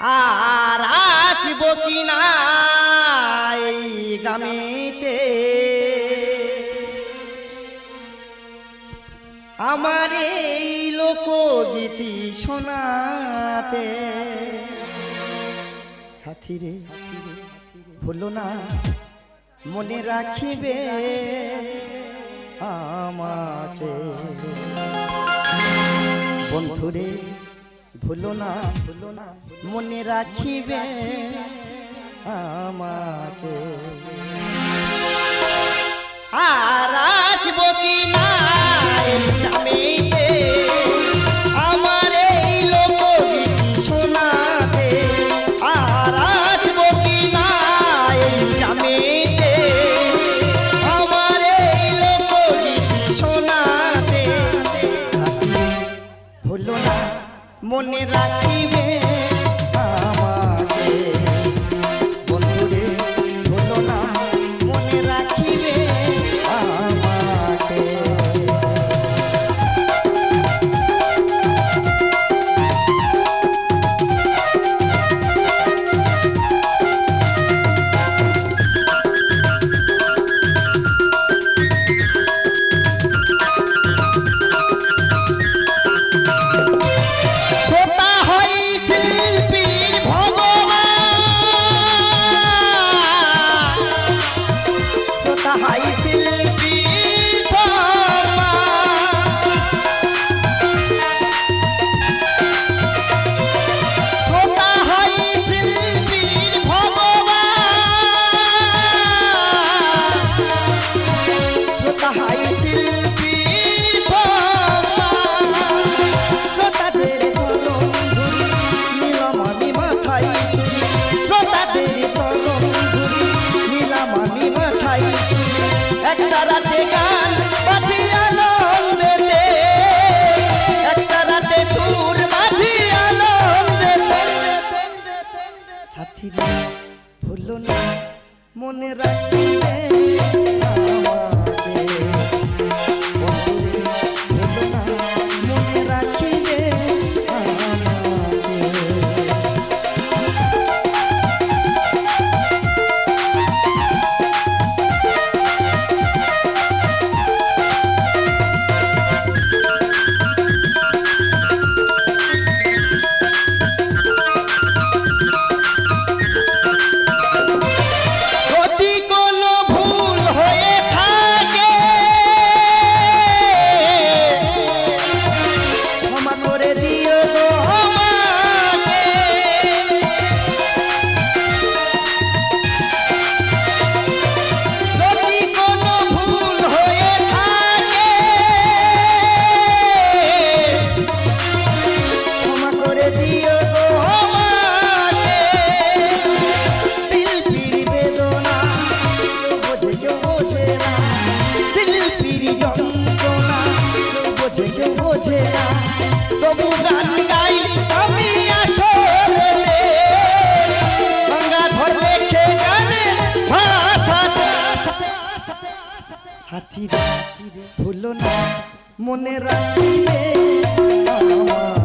আর আসব কিনা এই গামিতে? আমার এই লোকগীতি শোনাতে। সাথী রে ভুলো না, মনে রাখিবে আমাকে। বন্ধুরে ভুলো না ভুলো না মনে রাখিবে আমাকে। ভুলো না মনে রাখবে বোঝে না। তবু গান গাই, আমি আসলে। ভাঙা ধরলে খে গানে সাথী ভুলো না, মনে রাখিবে আমার।